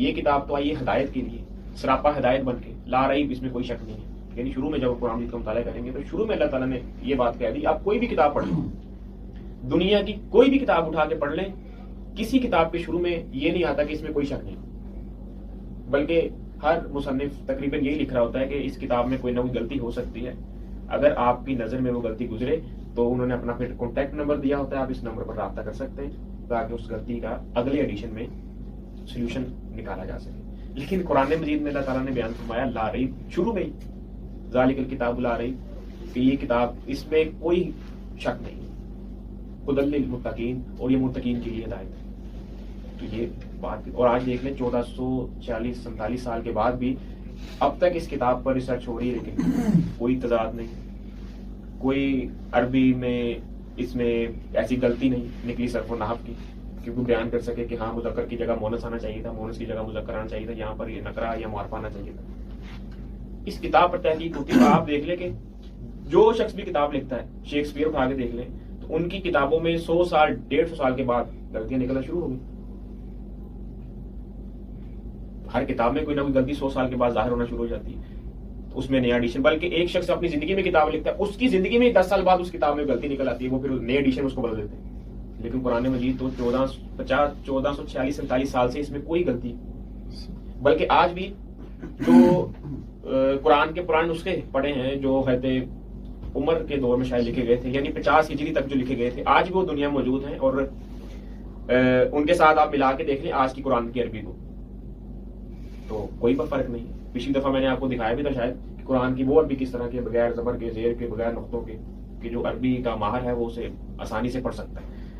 یہ کتاب تو آئی ہے ہدایت کے لیے، سراپا ہدایت بن کے، لا رہی اس میں کوئی شک نہیں ہے۔ یعنی شروع میں جب قرآن مجید کا مطالعہ کریں گے تو شروع میں اللہ تعالیٰ نے یہ بات کہہ دی، آپ کوئی بھی کتاب پڑھ لیں۔ دنیا کی کوئی بھی کتاب اٹھا کے پڑھ لیں، کسی کتاب کے شروع میں یہ نہیں آتا کہ اس میں کوئی شک نہیں۔ بلکہ ہر مصنف تقریباً یہی لکھ رہا ہوتا ہے کہ اس کتاب میں کوئی نہ کوئی غلطی ہو سکتی ہے۔ اگر آپ کی نظر میں وہ غلطی گزرے تو انہوں نے اپنا پھر کانٹیکٹ نمبر دیا ہوتا ہے، آپ اس نمبر پر رابطہ کر سکتے ہیں تاکہ اس غلطی کا اگلے ایڈیشن میں سولوشن نکالا جا سکے۔ لیکن قرآن مجید میں اللہ تعالیٰ نے بیان فرمایا، لا رہی شروع میں ذالک الکتاب لا رہی کہ یہ کتاب اس میں کوئی شک نہیں۔ خدل المتقین اور یہ مرتقین کے لیے ہدایت ہے۔ تو یہ بات اور آج دیکھ لیں، چودہ سو چالیس سینتالیس سال کے بعد بھی اب تک اس کتاب پر ریسرچ ہو رہی ہے، لیکن کوئی تضاد نہیں۔ کوئی عربی میں اس میں ایسی غلطی نہیں، نکلی صرف و نحف کی۔ کیونکہ بیان کر سکے کہ ہاں مذکر کی جگہ مونس آنا چاہیے تھا، مونس کی جگہ مذکر آنا چاہیے تھا، یہاں پر یہ نکرا یا معرف آنا چاہیے تھا۔ اس کتاب پر تحقیق ہوتی ہے آپ دیکھ لیں کہ جو شخص بھی کتاب لکھتا ہے، شیکسپیئر اٹھا کے دیکھ لیں، تو ان کی کتابوں میں سو سال، ڈیڑھ سو سال کے بعد غلطیاں نکلنا شروع ہو گئی ہر کتاب میں کوئی نہ کوئی غلطی سو سال کے بعد ظاہر ہونا شروع ہو جاتی ہے۔ اس میں نیا ایڈیشن بلکہ ایک شخص اپنی زندگی میں کتاب لکھتا ہے، اس کی زندگی میں دس سال بعد اس کتاب میں غلطی نکل آتی ہے، وہ پھر نئے ایڈیشن اس کو بدل دیتے ہیں۔ لیکن قرآن مجید تو چودہ پچاس چودہ سو چھیالیس سینتالیس سال سے اس میں کوئی غلطی بلکہ آج بھی جو قرآن کے پرانے نسخے پڑے ہیں جو کہتے عمر کے دور میں شاید لکھے گئے تھے یعنی پچاس ہجری تک جو لکھے گئے تھے، آج بھی وہ دنیا موجود ہیں اور ان کے ساتھ آپ ملا کے دیکھ لیں آج کی قرآن کی عربی کو۔ تو کوئی فرق نہیں پچھلی دفعہ میں نے آپ کو دکھایا بھی تھا شاید کہ قرآن کی وہ عربی کس طرح کے بغیر زبر کے، زیر کے، بغیر نقطوں کے، کہ جو عربی کا ماہر ہے وہ اسے آسانی سے پڑھ سکتا ہے۔